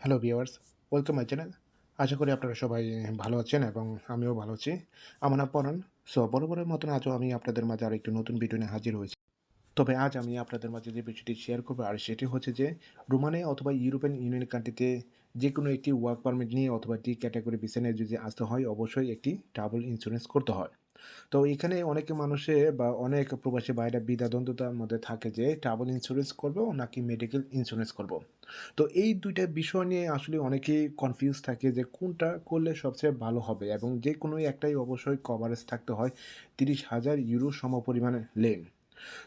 Hello viewers welcome my channel আশা করি আপনারা সবাই ভালো আছেন এবং আমিও ভালো আছি। আমার নাম পরান সো বরাবরের মতন আজও আমি আপনাদের মাঝে আর একটি নতুন ভিডিও নিয়ে হাজির হয়েছি। তবে আজ আমি আপনাদের মাঝে যে বিষয়টি শেয়ার করব, আর সেটি হচ্ছে যে রোমানে অথবা ইউরোপিয়ান ইউনিয়ন কান্ট্রিতে যে কোনো একটি ওয়ার্ক পারমিট নিয়ে অথবা টি ক্যাটাগরি বিষয় নিয়ে যদি আসতে হয়, অবশ্যই একটি ট্রাভেল ইন্স্যুরেন্স করতে হয়। তো এখানে অনেকে মানুষে বা অনেক প্রবাসী ভাইরা দ্বিধাদ্বন্দ্বতার মধ্যে থাকে যে ট্রাভেল ইন্স্যুরেন্স করব নাকি মেডিকেল ইন্স্যুরেন্স করব। তো এই দুইটা বিষয় নিয়ে আসলে অনেকেই কনফিউজ থাকে যে কোনটা করলে সবচেয়ে ভালো হবে এবং যে কোনো একটাই অবশ্যই কভারেজ থাকতে হয় তিরিশ হাজার ইউরো সমপরিমাণে লেন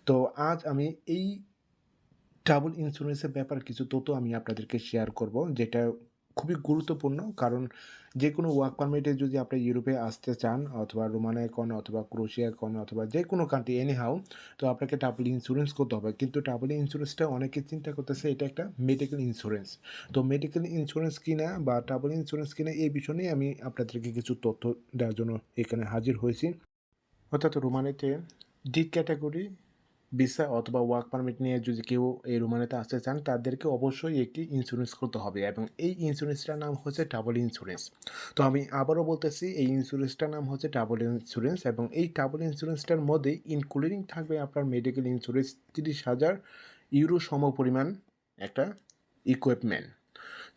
তো আজ আমি এই ট্রাভেল ইন্স্যুরেন্সের ব্যাপার কিছু তথ্য আমি আপনাদেরকে শেয়ার করব যেটা গুরুত্বপূর্ণ। কারণ যে কোনো ওয়ার্ক পারমিটে যদি আপনি ইউরোপে আসতে চান, অথবা রোমানিয়া কোন অথবা ক্রোশিয়া কোন অথবা যে কোনো কান্ট্রি এনি হাউ তো আপনাকে ট্রাভেল ইন্স্যুরেন্স করতে হবে। কিন্তু ট্রাভেল ইন্স্যুরেন্সটা অনেকে চিন্তা করতেছে, এটা একটা মেডিকেল ইন্স্যুরেন্স তো মেডিকেল ইন্স্যুরেন্স কিনা বা ট্রাভেল ইন্স্যুরেন্স কিনা, এই বিষয় নিয়ে আমি আপনাদেরকে কিছু তথ্য দেওয়ার জন্য এখানে হাজির হয়েছি। অর্থাৎ রোমানিতে ডি ক্যাটাগরি ভিসা অথবা ওয়ার্ক পারমিট নিয়ে যদি কেউ এই রোমানিতে আসতে চান, তাদেরকে অবশ্যই একটি ইন্স্যুরেন্স করতে হবে এবং এই ইন্স্যুরেন্সটার নাম হচ্ছে ট্রাভেল ইন্স্যুরেন্স তো আমি আবারও বলতেছি, এই ইন্স্যুরেন্সটার নাম হচ্ছে ট্রাভেল ইন্স্যুরেন্স এবং এই ট্রাভেল ইন্স্যুরেন্সটার মধ্যে ইনক্লুডিং থাকবে আপনার মেডিকেল ইন্স্যুরেন্স তিরিশ হাজার ইউরো সম পরিমাণ একটা ইকুইপমেন্ট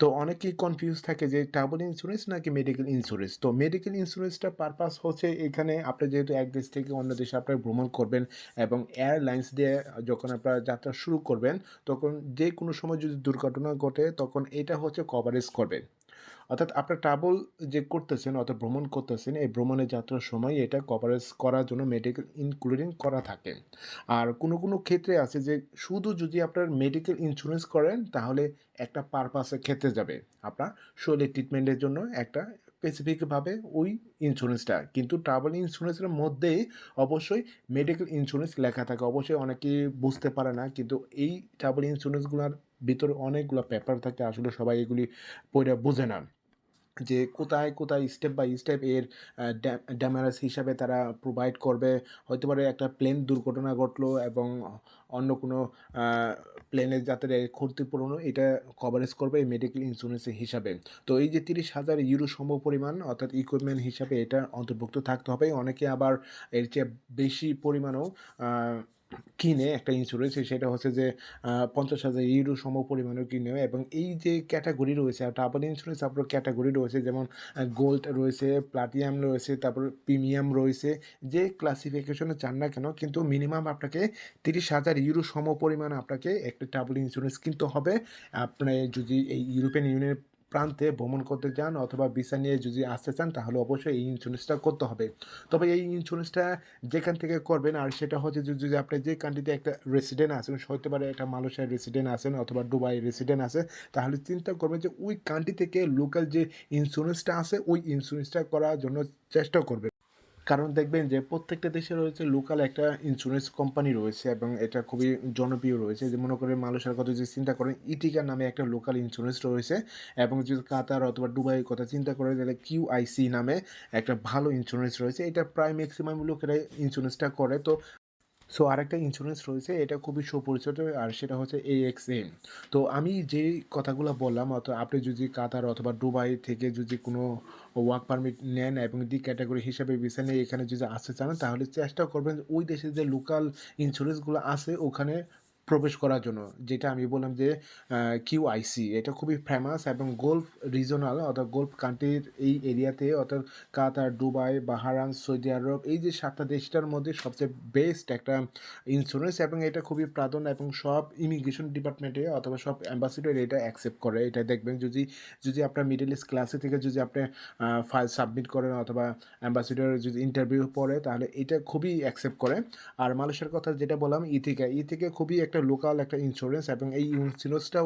তো অনেকেই কনফিউজ থাকে যে ট্রাভেল ইন্স্যুরেন্স নাকি মেডিকেল ইন্স্যুরেন্স তো মেডিকেল ইন্স্যুরেন্সটা পারপাস হচ্ছে এখানে আপনি যেহেতু এক দেশ থেকে অন্য দেশে আপনার ভ্রমণ করবেন এবং এয়ারলাইন্স দিয়ে যখন আপনার যাত্রা শুরু করবেন, তখন যে কোনো সময় যদি দুর্ঘটনা ঘটে, তখন এটা হচ্ছে কভারেজ করবে। অর্থাৎ আপনার ট্রাভেল যে করতেছেন, অর্থাৎ ভ্রমণ করতেছেন, এই ভ্রমণে যাত্রার সময় এটা কভারেজ করার জন্য মেডিকেল ইনক্লুডিং করা থাকে। আর কোনো কোনো ক্ষেত্রে আছে যে শুধু যদি আপনার মেডিকেল ইন্স্যুরেন্স করেন, তাহলে একটা পারপাসে ক্ষেত্রে যাবে আপনার শরীরের ট্রিটমেন্টের জন্য একটা স্পেসিফিকভাবে ওই ইন্স্যুরেন্সটা কিন্তু ট্রাভেল ইন্স্যুরেন্সের মধ্যেই অবশ্যই মেডিকেল ইন্স্যুরেন্স লেখা থাকে। অবশ্যই অনেকেই বুঝতে পারে না, কিন্তু এই ট্রাভেল ইন্স্যুরেন্সগুলোর ভিতরে অনেকগুলো পেপার থাকে, আসলে সবাই এগুলি পড়ে বোঝে না। যে কোথায় কোথায় স্টেপ বাই স্টেপ এর ড্যামারেজ হিসাবে তারা প্রোভাইড করবে। হতে পারে একটা প্লেন দুর্ঘটনা ঘটলো এবং অন্য কোনো প্লেনের যাত্রায় ক্ষতিপূরণ এটা কভারেজ করবে এই মেডিকেল ইন্স্যুরেন্সের হিসাবে। তো এই যে তিরিশ হাজার ইউরো সম পরিমাণ, অর্থাৎ ইকুইপমেন্ট হিসাবে এটা অন্তর্ভুক্ত থাকতে হবে। অনেকে আবার এর চেয়ে বেশি পরিমাণও কিনে একটা ইন্স্যুরেন্স সেটা হচ্ছে যে পঞ্চাশ হাজার ইউরো সম পরিমাণের কিনে এবং এই যে ক্যাটাগরি রয়েছে ট্রাভেল ইন্স্যুরেন্স আপনার ক্যাটাগরি রয়েছে, যেমন গোল্ড রয়েছে প্লাটিনাম রয়েছে, তারপর প্রিমিয়াম রয়েছে, যে ক্লাসিফিকেশনে চান না কেন, কিন্তু মিনিমাম আপনাকে তিরিশ হাজার ইউরো সম পরিমাণ আপনাকে একটা ট্রাভেল ইন্স্যুরেন্স কিনতে হবে। আপনার যদি এই ইউরোপিয়ান ইউনিয়নের প্রান্তে ভ্রমণ করতে চান অথবা ভিসা নিয়ে যদি আসতে চান, তাহলে অবশ্যই এই ইন্স্যুরেন্সটা করতে হবে। তবে এই ইন্স্যুরেন্সটা যেখান থেকে করবেন, আর সেটা হচ্ছে যদি আপনি যে কান্ট্রিতে একটা রেসিডেন্ট আছেন হতে পারে একটা মালয়েশিয়ার রেসিডেন্ট আসেন অথবা দুবাই রেসিডেন্ট আসে তাহলে চিন্তা করবেন যে ওই কান্ট্রি থেকে লোকাল যে ইন্স্যুরেন্সটা আছে, ওই ইন্স্যুরেন্সটা করার জন্য চেষ্টা করবেন। কারণ দেখবেন যে প্রত্যেকটা দেশে রয়েছে লোকাল একটা ইন্স্যুরেন্স কোম্পানি রয়েছে এবং এটা খুবই জনপ্রিয় রয়েছে। যে মনে করেন মানুষের কথা যদি চিন্তা করেন ইটিকা নামে একটা লোকাল ইন্স্যুরেন্স রয়েছে এবং যদি কাতার অথবা দুবাইয়ের কথা চিন্তা করেন, তাহলে কিউআইসি নামে একটা ভালো ইন্স্যুরেন্স রয়েছে। এটা প্রায় ম্যাক্সিমাম লোকেরাই ইন্স্যুরেন্সটা করে। তো সো আরেকটা ইন্স্যুরেন্স রয়েছে, এটা খুবই সুপরিচিত, আর সেটা হচ্ছে এএক্সএম তো আমি যে কথাগুলো বললাম অর্থাৎ আপনি যদি কাতার অথবা দুবাই থেকে যদি কোনো ওয়ার্ক পারমিট নেন এবং দি ক্যাটাগরি হিসাবে বেছে নিয়ে এখানে যদি আসতে চান, তাহলে চেষ্টা করবেন ওই দেশে যে লোকাল ইন্স্যুরেন্সগুলো আছে, ওখানে প্রবেশ করার জন্য, যেটা আমি বললাম যে কিউআইসি এটা খুবই ফেমাস এবং গোল্ফ রিজনাল অর্থাৎ গোল্ফ কান্ট্রির এই এরিয়াতে অর্থাৎ কাতার দুবাই বাহারান সৌদি আরব এই যে সাতটা দেশটার মধ্যে সবচেয়ে বেস্ট একটা ইন্স্যুরেন্স এবং এটা খুবই প্রাধান্য এবং সব ইমিগ্রেশন ডিপার্টমেন্টে অথবা সব অ্যাম্বাসিডার এটা অ্যাকসেপ্ট করে। এটা দেখবেন যদি যদি আপনার মিডল ইস্ট ক্লাসে থেকে যদি আপনি ফাইল সাবমিট করেন অথবা অ্যাম্বাসিডর যদি ইন্টারভিউ পড়ে, তাহলে এটা খুবই অ্যাকসেপ্ট করে। আর মানুষের কথা যেটা বললাম ই থেকে ই থেকে খুবই একটা লোকাল একটা ইন্স্যুরেন্স এবং এই ইন্স্যুরেন্সটা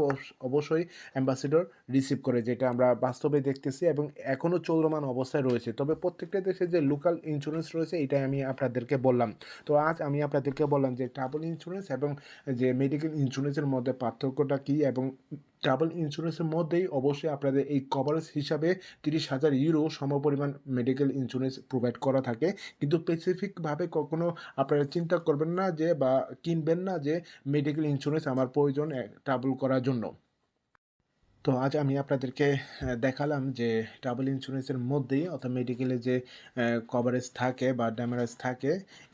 অবশ্যই অ্যাম্বাসিডর রিসিভ করে, যেটা আমরা বাস্তবে দেখতেছি এবং এখনও চলমান অবস্থায় রয়েছে। তবে প্রত্যেকটা দেশে যে লোকাল ইন্স্যুরেন্স রয়েছে, এটাই আমি আপনাদেরকে বললাম। তো আজ আমি আপনাদেরকে বললাম যে ট্রাভেল ইন্স্যুরেন্স এবং যে মেডিকেল ইন্স্যুরেন্সের মধ্যে পার্থক্যটা কী এবং ট্রাভেল ইন্স্যুরেন্সের মধ্যেই অবশ্যই আপনাদের এই কভারেজ হিসাবে তিরিশ হাজার ইউরো সমপরিমাণ মেডিকেল ইন্স্যুরেন্স প্রোভাইড করা থাকে। কিন্তু স্পেসিফিকভাবে কখনো আপনারা চিন্তা করবেন না যে বা কিনবেন না যে মেডিকেল ইন্স্যুরেন্স আমার প্রয়োজন ট্রাভেল করার জন্য। তো আজ আমি আপনাদেরকে দেখালাম যে ট্রাভেল ইন্স্যুরেন্সের মধ্যেই অর্থাৎ মেডিকেলে যে কভারেজ থাকে বা ড্যামারেজ থাকে,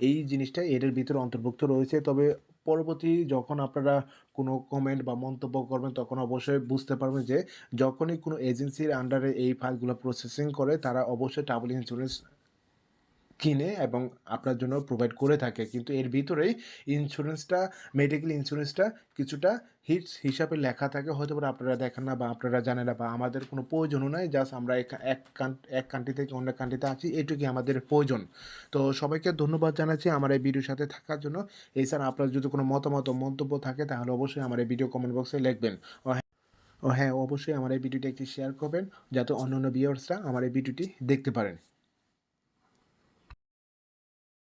এই জিনিসটা এদের ভিতরে অন্তর্ভুক্ত রয়েছে। তবে পরবর্তী যখন আপনারা কোনো কমেন্ট বা মন্তব্য করবেন, তখন অবশ্যই বুঝতে পারবেন যে যখনই কোনো এজেন্সির আন্ডারে এই ফাইলগুলো প্রসেসিং করে, তারা অবশ্যই ট্রাভেল ইন্সুরেন্স কিনে এবং আপনার জন্য প্রোভাইড করে থাকে। কিন্তু এর ভিতরেই ইন্সুরেন্সটা মেডিকেল ইন্সুরেন্সটা কিছুটা হিটস হিসাবে লেখা থাকে। হয়তো আপনারা দেখেন না বা আপনারা জানেন না বা আমাদের কোনো প্রয়োজনও নাই। জাস্ট আমরা এক এক কান্ট্রি থেকে অন্য কান্ট্রিতে আছি এটুকুই আমাদের প্রয়োজন। তো সবাইকে ধন্যবাদ জানাচ্ছি আমার এই ভিডিওর সাথে থাকার জন্য। এছাড়া আপনার যদি কোনো মতামত মন্তব্য থাকে তাহলে অবশ্যই আমার এই ভিডিও কমেন্ট বক্সে লিখবেন। হ্যাঁ ও হ্যাঁ, অবশ্যই আমার এই ভিডিওটি একটি শেয়ার করবেন যাতে অন্য অন্য ভিউয়ার্সরা আমার এই ভিডিওটি দেখতে পারেন।